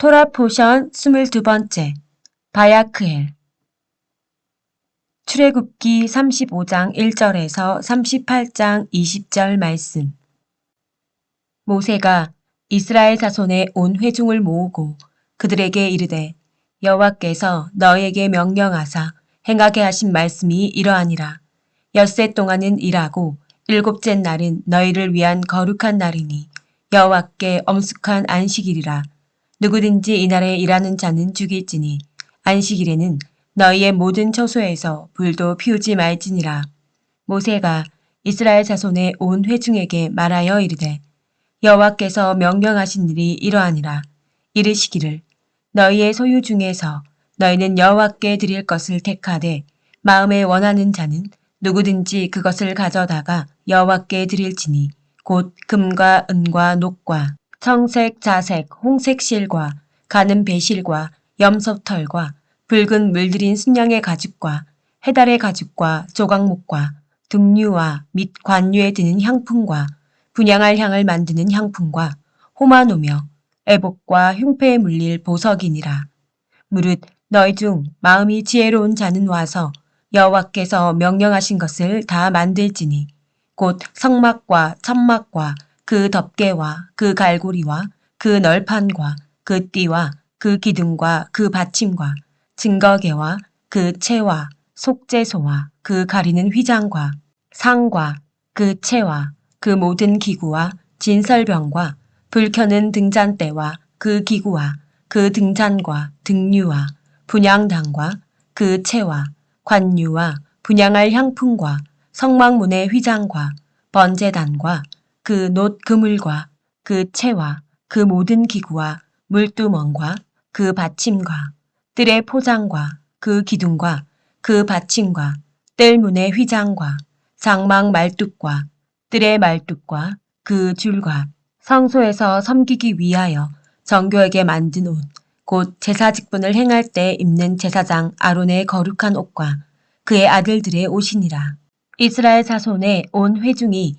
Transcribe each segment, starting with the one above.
토라 포션 22번째 바야크엘. 출애굽기 35장 1절에서 38장 20절 말씀. 모세가 이스라엘 자손의 온 회중을 모으고 그들에게 이르되 여호와께서 너에게 명령하사 행하게 하신 말씀이 이러하니라. 엿새 동안은 일하고 일곱째 날은 너희를 위한 거룩한 날이니 여호와께 엄숙한 안식일이라 누구든지 이날에 일하는 자는 죽일지니 안식일에는 너희의 모든 처소에서 불도 피우지 말지니라. 모세가 이스라엘 자손의 온 회중에게 말하여 이르되 여호와께서 명령하신 일이 이러하니라. 이르시기를 너희의 소유 중에서 너희는 여호와께 드릴 것을 택하되 마음에 원하는 자는 누구든지 그것을 가져다가 여호와께 드릴지니 곧 금과 은과 녹과 청색, 자색, 홍색 실과 가는 배실과 염소털과 붉은 물들인 순양의 가죽과 해달의 가죽과 조각목과 등류와 및 관유에 드는 향품과 분양할 향을 만드는 향품과 호마노며 애복과 흉패에 물릴 보석이니라. 무릇 너희 중 마음이 지혜로운 자는 와서 여호와께서 명령하신 것을 다 만들지니 곧 성막과 천막과 그 덮개와 그 갈고리와 그 널판과 그 띠와 그 기둥과 그 받침과 증거개와 그 채와 속죄소와 그 가리는 휘장과 상과 그 채와 그 모든 기구와 진설병과 불 켜는 등잔대와 그 기구와 그 등잔과 등류와 분양당과 그 채와 관유와 분양할 향품과 성막문의 휘장과 번제단과 그 놋 그물과 그 채와 그 모든 기구와 물두멍과 그 받침과 뜰의 포장과 그 기둥과 그 받침과 뜰문의 휘장과 장막 말뚝과 뜰의 말뚝과 그 줄과 성소에서 섬기기 위하여 정교에게 만든 옷, 곧 제사 직분을 행할 때 입는 제사장 아론의 거룩한 옷과 그의 아들들의 옷이니라. 이스라엘 자손의 온 회중이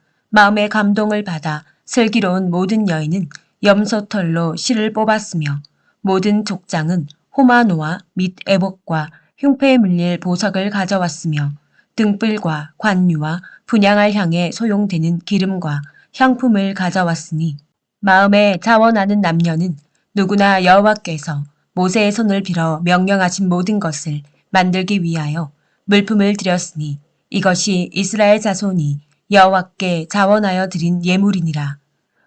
마음의 감동을 받아 슬기로운 모든 여인은 염소털로 실을 뽑았으며 모든 족장은 호마노와 및 애복과 흉패에 물릴 보석을 가져왔으며 등불과 관유와 분양할 향에 소용되는 기름과 향품을 가져왔으니 마음에 자원하는 남녀는 누구나 여호와께서 모세의 손을 빌어 명령하신 모든 것을 만들기 위하여 물품을 드렸으니 이것이 이스라엘 자손이 여호와께 자원하여 드린 예물이니라.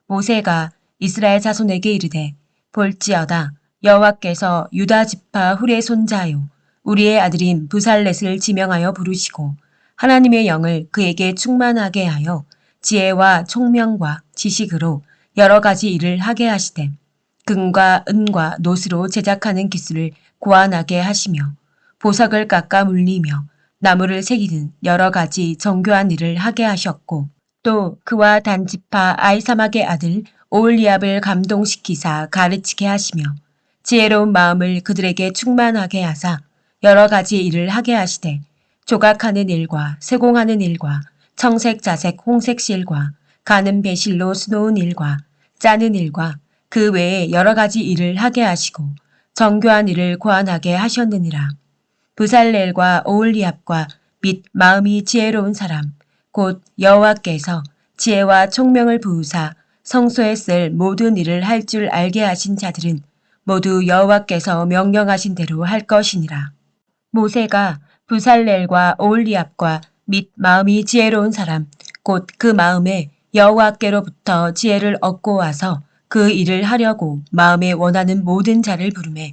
모세가 이스라엘 자손에게 이르되 볼지어다 여호와께서 유다 지파 훌의 손자요 우리의 아들인 부살렛을 지명하여 부르시고 하나님의 영을 그에게 충만하게 하여 지혜와 총명과 지식으로 여러 가지 일을 하게 하시되 금과 은과 노스로 제작하는 기술을 고안하게 하시며 보석을 깎아 물리며 나무를 새기는 여러 가지 정교한 일을 하게 하셨고 또 그와 단지파 아이사막의 아들 오을리압을 감동시키사 가르치게 하시며 지혜로운 마음을 그들에게 충만하게 하사 여러 가지 일을 하게 하시되 조각하는 일과 세공하는 일과 청색 자색 홍색 실과 가는 배실로 수놓은 일과 짜는 일과 그 외에 여러 가지 일을 하게 하시고 정교한 일을 고안하게 하셨느니라. 부살렐과 오올리압과 및 마음이 지혜로운 사람 곧 여호와께서 지혜와 총명을 부으사 성소에 쓸 모든 일을 할 줄 알게 하신 자들은 모두 여호와께서 명령하신 대로 할 것이니라. 모세가 부살렐과 오올리압과 및 마음이 지혜로운 사람 곧 그 마음에 여호와께로부터 지혜를 얻고 와서 그 일을 하려고 마음에 원하는 모든 자를 부르매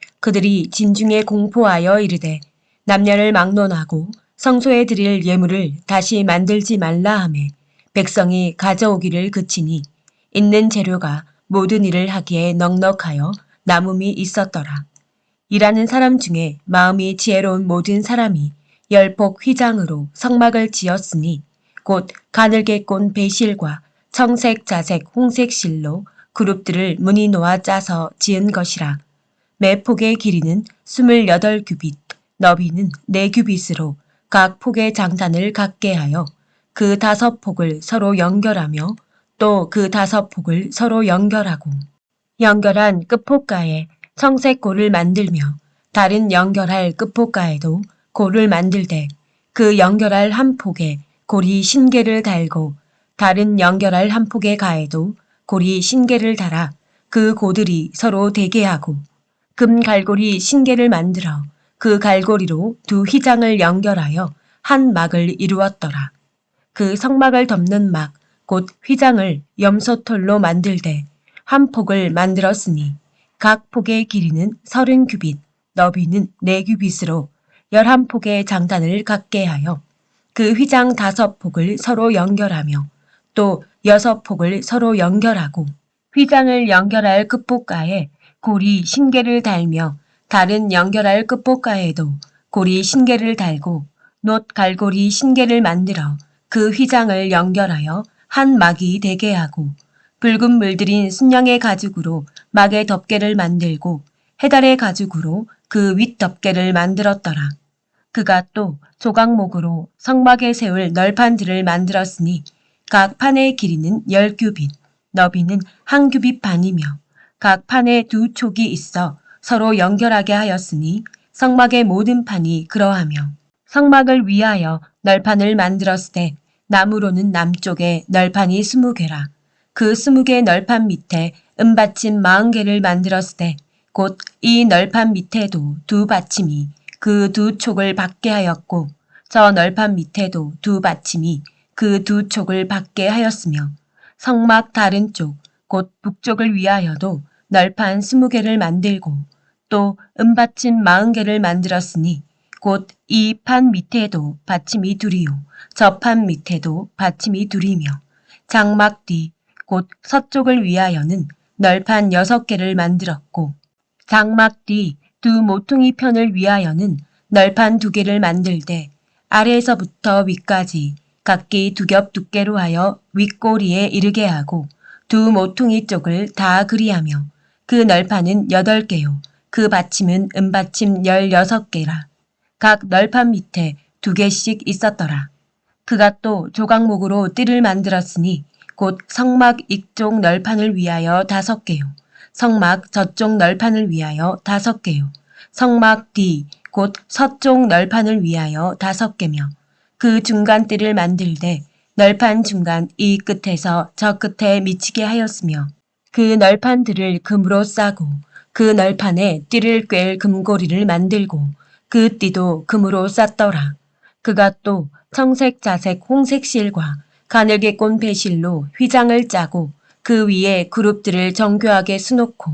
그들이 진중에 공포하여 이르되 남녀를 막론하고 성소에 드릴 예물을 다시 만들지 말라 하매 백성이 가져오기를 그치니 있는 재료가 모든 일을 하기에 넉넉하여 남음이 있었더라. 일하는 사람 중에 마음이 지혜로운 모든 사람이 열폭 휘장으로 성막을 지었으니 곧 가늘게 꼰 배실과 청색, 자색, 홍색 실로 그룹들을 무늬 놓아 짜서 지은 것이라. 매 폭의 길이는 28규빗, 너비는 4규빗으로 각 폭의 장단을 갖게 하여 그 다섯 폭을 서로 연결하며 또 그 다섯 폭을 서로 연결하고 연결한 끝폭가에 청색 골을 만들며 다른 연결할 끝폭가에도 골을 만들되 그 연결할 한 폭에 골이 신계를 달고 다른 연결할 한 폭의 가에도 골이 신계를 달아 그 고들이 서로 대게 하고 금 갈고리 신계를 만들어 그 갈고리로 두 휘장을 연결하여 한 막을 이루었더라. 그 성막을 덮는 막, 곧 휘장을 염소털로 만들되 한 폭을 만들었으니 각 폭의 길이는 서른 규빗, 너비는 네 규빗으로 열한 폭의 장단을 갖게 하여 그 휘장 다섯 폭을 서로 연결하며 또 여섯 폭을 서로 연결하고 휘장을 연결할 끝복가에 고리 신계를 달며 다른 연결할 끝복가에도 고리 신계를 달고 놋 갈고리 신계를 만들어 그 휘장을 연결하여 한 막이 되게 하고 붉은 물들인 순양의 가죽으로 막의 덮개를 만들고 해달의 가죽으로 그 윗덮개를 만들었더라. 그가 또 조각목으로 성막에 세울 널판들을 만들었으니 각 판의 길이는 열 규빗, 너비는 한 규빗 반이며 각 판에 두 촉이 있어 서로 연결하게 하였으니 성막의 모든 판이 그러하며 성막을 위하여 널판을 만들었을 때 나무로는 남쪽에 널판이 스무 개라. 그 스무 개 널판 밑에 은받침 마흔 개를 만들었을 때 곧 이 널판 밑에도 두 받침이 그 두 촉을 받게 하였고 저 널판 밑에도 두 받침이 그 두 촉을 받게 하였으며 성막 다른 쪽 곧 북쪽을 위하여도 널판 스무 개를 만들고 또 은받침 마흔 개를 만들었으니 곧 이 판 밑에도 받침이 둘이요. 저 판 밑에도 받침이 둘이며 장막 뒤 곧 서쪽을 위하여는 널판 여섯 개를 만들었고 장막 뒤 두 모퉁이 편을 위하여는 널판 두 개를 만들되 아래에서부터 위까지 각기 두 겹 두께로 하여 윗꼬리에 이르게 하고 두 모퉁이 쪽을 다 그리하며 그 널판은 여덟 개요 그 받침은 은받침 열여섯 개라 각 널판 밑에 두 개씩 있었더라. 그가 또 조각목으로 띠를 만들었으니 곧 성막 이쪽 널판을 위하여 다섯 개요. 성막 저쪽 널판을 위하여 다섯 개요. 성막 뒤, 곧 서쪽 널판을 위하여 다섯 개며 그 중간 띠를 만들되 널판 중간 이 끝에서 저 끝에 미치게 하였으며 그 널판들을 금으로 싸고 그 널판에 띠를 꿰 금고리를 만들고 그 띠도 금으로 쌌더라. 그가 또 청색, 자색, 홍색 실과 가늘게 꼰 배실로 휘장을 짜고 그 위에 그룹들을 정교하게 수놓고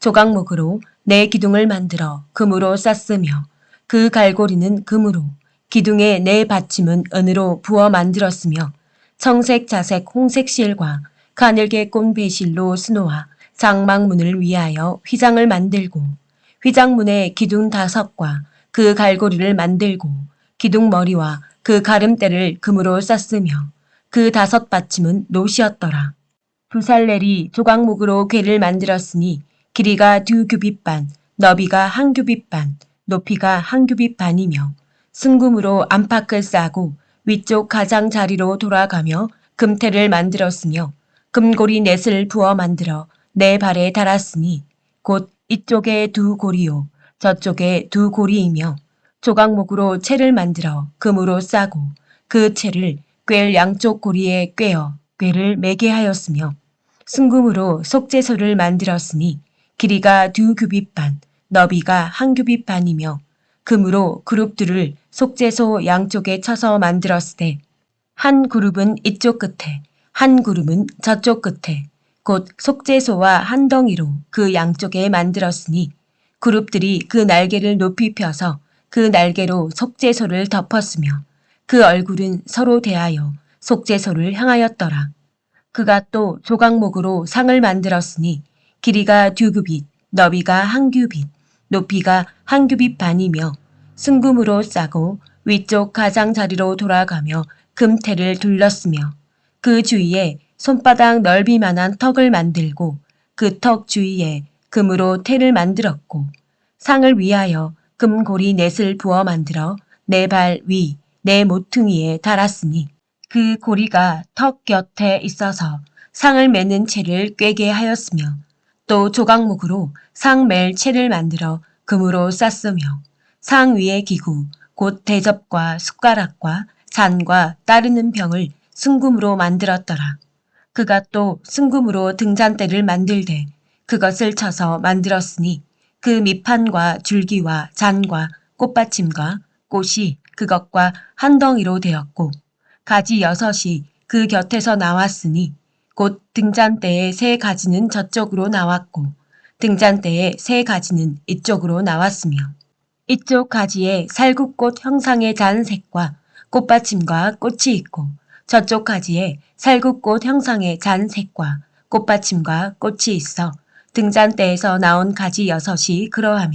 조각목으로 네 기둥을 만들어 금으로 쌌으며 그 갈고리는 금으로 기둥의 네 받침은 은으로 부어 만들었으며 청색, 자색, 홍색 실과 가늘게 꼰 배실로 수놓아 장막문을 위하여 휘장을 만들고 휘장문에 기둥 다섯과 그 갈고리를 만들고 기둥 머리와 그 가름대를 금으로 쌌으며 그 다섯 받침은 노시였더라. 부살렐이 조각목으로 궤를 만들었으니 길이가 두 규빗 반, 너비가 한 규빗 반, 높이가 한 규빗 반이며 승금으로 안팎을 싸고 위쪽 가장 자리로 돌아가며 금태를 만들었으며 금고리 넷을 부어 만들어 내 발에 달았으니 곧 이쪽에 두 고리요 저쪽에 두 고리이며 조각목으로 채를 만들어 금으로 싸고 그 채를 꿰 양쪽 고리에 꿰어 꿰를 매게 하였으며 순금으로 속죄소를 만들었으니 길이가 두 규빗 반, 너비가 한 규빗 반이며 금으로 그룹들을 속죄소 양쪽에 쳐서 만들었으되 한 그룹은 이쪽 끝에, 한 그룹은 저쪽 끝에, 곧 속죄소와 한 덩이로 그 양쪽에 만들었으니 그룹들이 그 날개를 높이 펴서 그 날개로 속죄소를 덮었으며 그 얼굴은 서로 대하여 속죄소를 향하였더라. 그가 또 조각목으로 상을 만들었으니 길이가 두 규빗, 너비가 한 규빗, 높이가 한 규빗 반이며 승금으로 싸고 위쪽 가장자리로 돌아가며 금태를 둘렀으며 그 주위에 손바닥 넓이만한 턱을 만들고 그 턱 주위에 금으로 태를 만들었고 상을 위하여 금고리 넷을 부어 만들어 내발 위, 내 모퉁이에 달았으니 그 고리가 턱 곁에 있어서 상을 매는 채를 꿰게 하였으며 또 조각목으로 상맬 채를 만들어 금으로 쌌으며 상 위의 기구 곧 대접과 숟가락과 잔과 따르는 병을 순금으로 만들었더라. 그가 또 순금으로 등잔대를 만들되 그것을 쳐서 만들었으니 그 밑판과 줄기와 잔과 꽃받침과 꽃이 그것과 한 덩이로 되었고 가지 여섯이 그 곁에서 나왔으니 곧 등잔대의 세 가지는 저쪽으로 나왔고 등잔대의 세 가지는 이쪽으로 나왔으며 이쪽 가지에 살구꽃 형상의 잔색과 꽃받침과 꽃이 있고 저쪽 가지에 살구꽃 형상의 잔 색과 꽃받침과 꽃이 있어 등잔대에서 나온 가지 여섯이 그러하며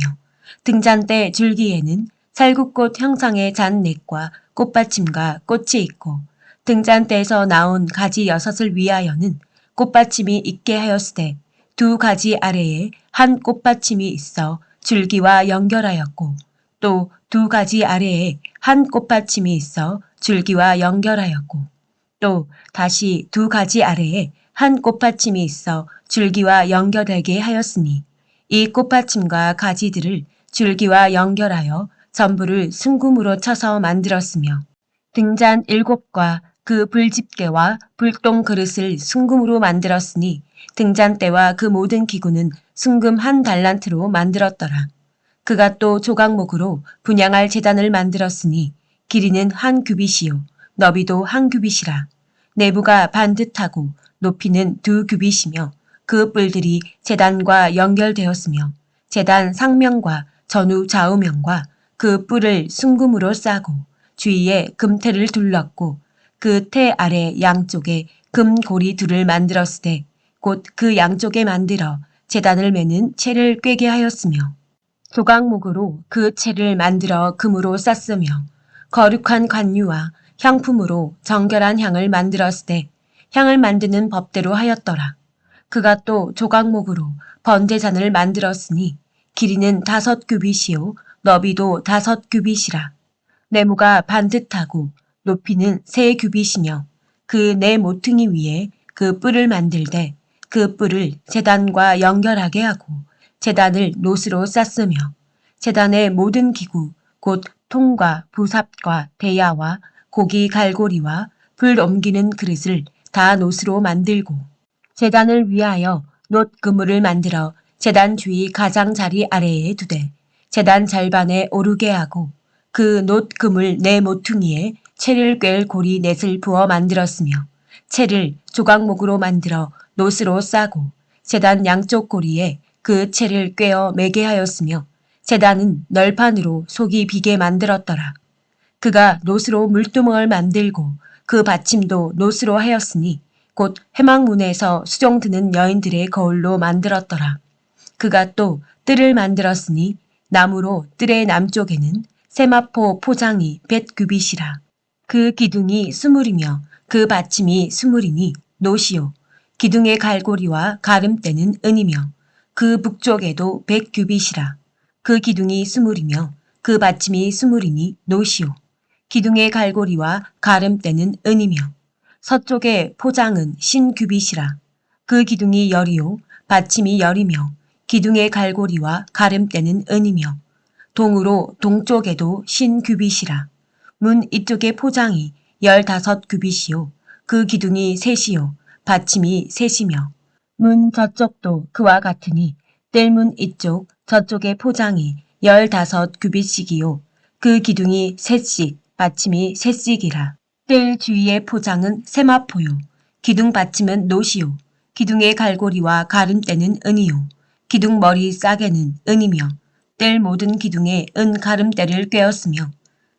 등잔대 줄기에는 살구꽃 형상의 잔넥과 꽃받침과 꽃이 있고 등잔대에서 나온 가지 여섯을 위하여는 꽃받침이 있게 하였으되 두 가지 아래에 한 꽃받침이 있어 줄기와 연결하였고 또 두 가지 아래에 한 꽃받침이 있어 줄기와 연결하였고 또 다시 두 가지 아래에 한 꽃받침이 있어 줄기와 연결되게 하였으니 이 꽃받침과 가지들을 줄기와 연결하여 전부를 순금으로 쳐서 만들었으며 등잔 일곱과 그 불집게와 불똥 그릇을 순금으로 만들었으니 등잔대와 그 모든 기구는 순금 한 달란트로 만들었더라. 그가 또 조각목으로 분양할 재단을 만들었으니 길이는 한 규빗이요 너비도 한 규빗이라. 내부가 반듯하고 높이는 두 규빗이며 그 뿔들이 재단과 연결되었으며 재단 상면과 전후 좌우면과 그 뿔을 순금으로 싸고 주위에 금태를 둘렀고 그 태 아래 양쪽에 금고리 둘을 만들었으되 곧 그 양쪽에 만들어 재단을 매는 채를 꿰게 하였으며 조각목으로 그 채를 만들어 금으로 쌌으며 거룩한 관유와 향품으로 정결한 향을 만들었으되 향을 만드는 법대로 하였더라. 그가 또 조각목으로 번제잔을 만들었으니 길이는 다섯 규빗이요 너비도 다섯 규빗이라. 네모가 반듯하고 높이는 세 규빗이며 그 네 모퉁이 위에 그 뿔을 만들되 그 뿔을 재단과 연결하게 하고 재단을 노스로 쌌으며 재단의 모든 기구 곧 통과 부삽과 대야와 고기 갈고리와 불 옮기는 그릇을 다 노스로 만들고 재단을 위하여 놋 그물을 만들어 재단 주위 가장자리 아래에 두되 재단 절반에 오르게 하고 그 놋 그물 네 모퉁이에 채를 꿰 고리 넷을 부어 만들었으며 채를 조각목으로 만들어 놋으로 싸고 재단 양쪽 고리에 그 채를 꿰어 매게 하였으며 재단은 널판으로 속이 비게 만들었더라. 그가 놋으로 물두멍을 만들고 그 받침도 놋으로 하였으니 곧 해망문에서 수종 드는 여인들의 거울로 만들었더라. 그가 또 뜰을 만들었으니 나무로 뜰의 남쪽에는 세마포 포장이 뱃규빗이라. 그 기둥이 스물이며 그 받침이 스물이니 노시오. 기둥의 갈고리와 가름대는 은이며 그 북쪽에도 백규빗이라. 그 기둥이 수물이며 그 받침이 수물이니 노시오. 기둥의 갈고리와 가름대는 은이며 서쪽의 포장은 신규빗이라. 그 기둥이 열이요 받침이 열이며 기둥의 갈고리와 가름대는 은이며 동으로 동쪽에도 신규빗이라. 문 이쪽의 포장이 열다섯 규빗이요 그 기둥이 셋이요 받침이 셋이며 문 저쪽도 그와 같으니 뜰문 이쪽 저쪽의 포장이 열다섯 규빗씩이요 그 기둥이 셋씩 받침이 셋씩이라. 뜰 주위의 포장은 세마포요. 기둥 받침은 노시요. 기둥의 갈고리와 가름대는 은이요. 기둥 머리 싸개는 은이며 뜰 모든 기둥에 은 가름대를 꿰었으며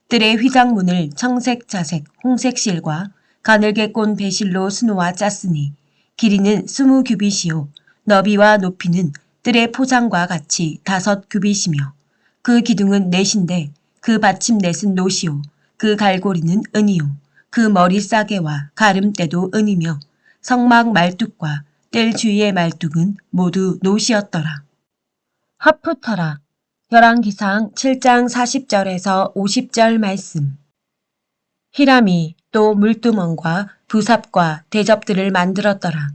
뜰의 휘장문을 청색, 자색, 홍색 실과 가늘게 꼰 배실로 수놓아 짰으니 길이는 스무 규빗이요. 너비와 높이는 뜰의 포장과 같이 다섯 규빗이며 그 기둥은 넷인데 그 받침 넷은 노시요 그 갈고리는 은이요 그 머리 싸개와 가름대도 은이며 성막 말뚝과 뜰 주위의 말뚝은 모두 노시였더라. 하프터라 열왕기상 7장 40절에서 50절 말씀 히람이 또 물두멍과 부삽과 대접들을 만들었더라.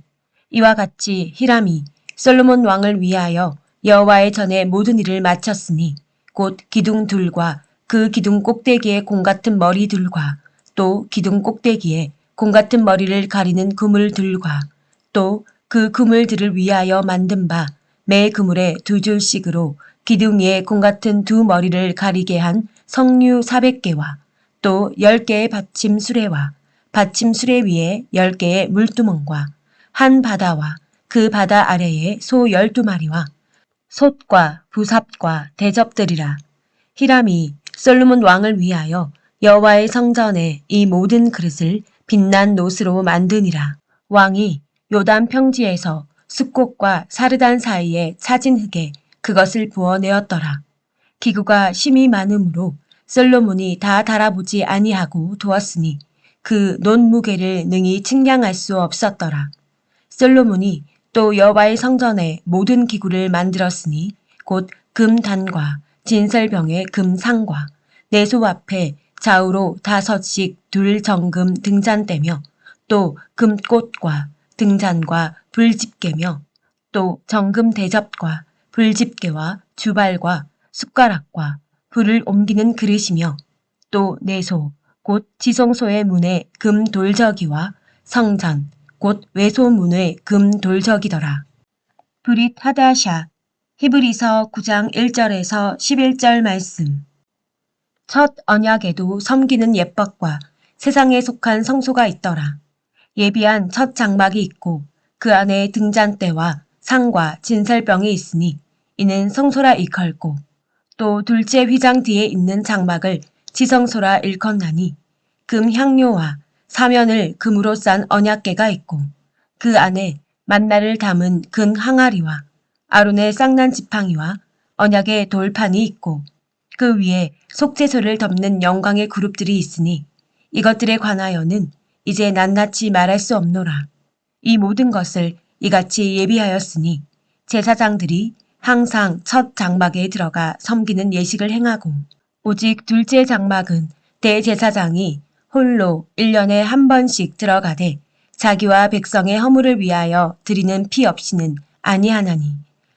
이와 같이 히람이 솔로몬 왕을 위하여 여호와의 전에 모든 일을 마쳤으니 곧 기둥 둘과 그 기둥 꼭대기에 공 같은 머리들과 또 기둥 꼭대기에 공 같은 머리를 가리는 그물들과 또 그 그물들을 위하여 만든 바 매 그물에 두 줄씩으로 기둥 위에 공 같은 두 머리를 가리게 한 석류 400개와 또 10개의 받침 수레와 받침 수레 위에 10개의 물두멍과 한 바다와 그 바다 아래에 소 12마리와 솥과 부삽과 대접들이라. 히람이 솔로몬 왕을 위하여 여호와의 성전에 이 모든 그릇을 빛난 노스로 만드니라. 왕이 요단 평지에서 숲꽃과 사르단 사이에 차진 흙에 그것을 부어내었더라. 기구가 심이 많으므로 솔로몬이 다 달아보지 아니하고 두었으니 그 논 무게를 능히 측량할 수 없었더라. 솔로몬이 또 여호와의 성전에 모든 기구를 만들었으니 곧 금단과 진설병의 금상과 내소 앞에 좌우로 다섯씩 둘 정금 등잔대며 또 금꽃과 등잔과 불집게며 또 정금 대접과 불집게와 주발과 숟가락과 불을 옮기는 그릇이며 또 내소 곧 지성소의 문에 금 돌저기와 성전 곧 외소 문의 금 돌저기더라. 브릿 하다샤 히브리서 9장 1절에서 11절 말씀 첫 언약에도 섬기는 예법과 세상에 속한 성소가 있더라. 예비한 첫 장막이 있고 그 안에 등잔대와 상과 진설병이 있으니 이는 성소라 일컬고 또 둘째 휘장 뒤에 있는 장막을 지성소라 일컫나니 금 향료와 사면을 금으로 싼 언약계가 있고 그 안에 만나를 담은 근 항아리와 아론의 쌍난 지팡이와 언약의 돌판이 있고 그 위에 속죄소를 덮는 영광의 그룹들이 있으니 이것들에 관하여는 이제 낱낱이 말할 수 없노라. 이 모든 것을 이같이 예비하였으니 제사장들이 항상 첫 장막에 들어가 섬기는 예식을 행하고 오직 둘째 장막은 대제사장이 홀로 1년에 한 번씩 들어가되 자기와 백성의 허물을 위하여 드리는 피 없이는 아니하나니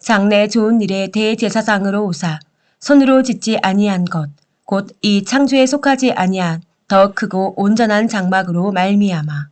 장래 좋은 일의 대제사장으로 오사 손으로 짓지 아니한 것, 곧 이 창조에 속하지 아니한 더 크고 온전한 장막으로 말미암아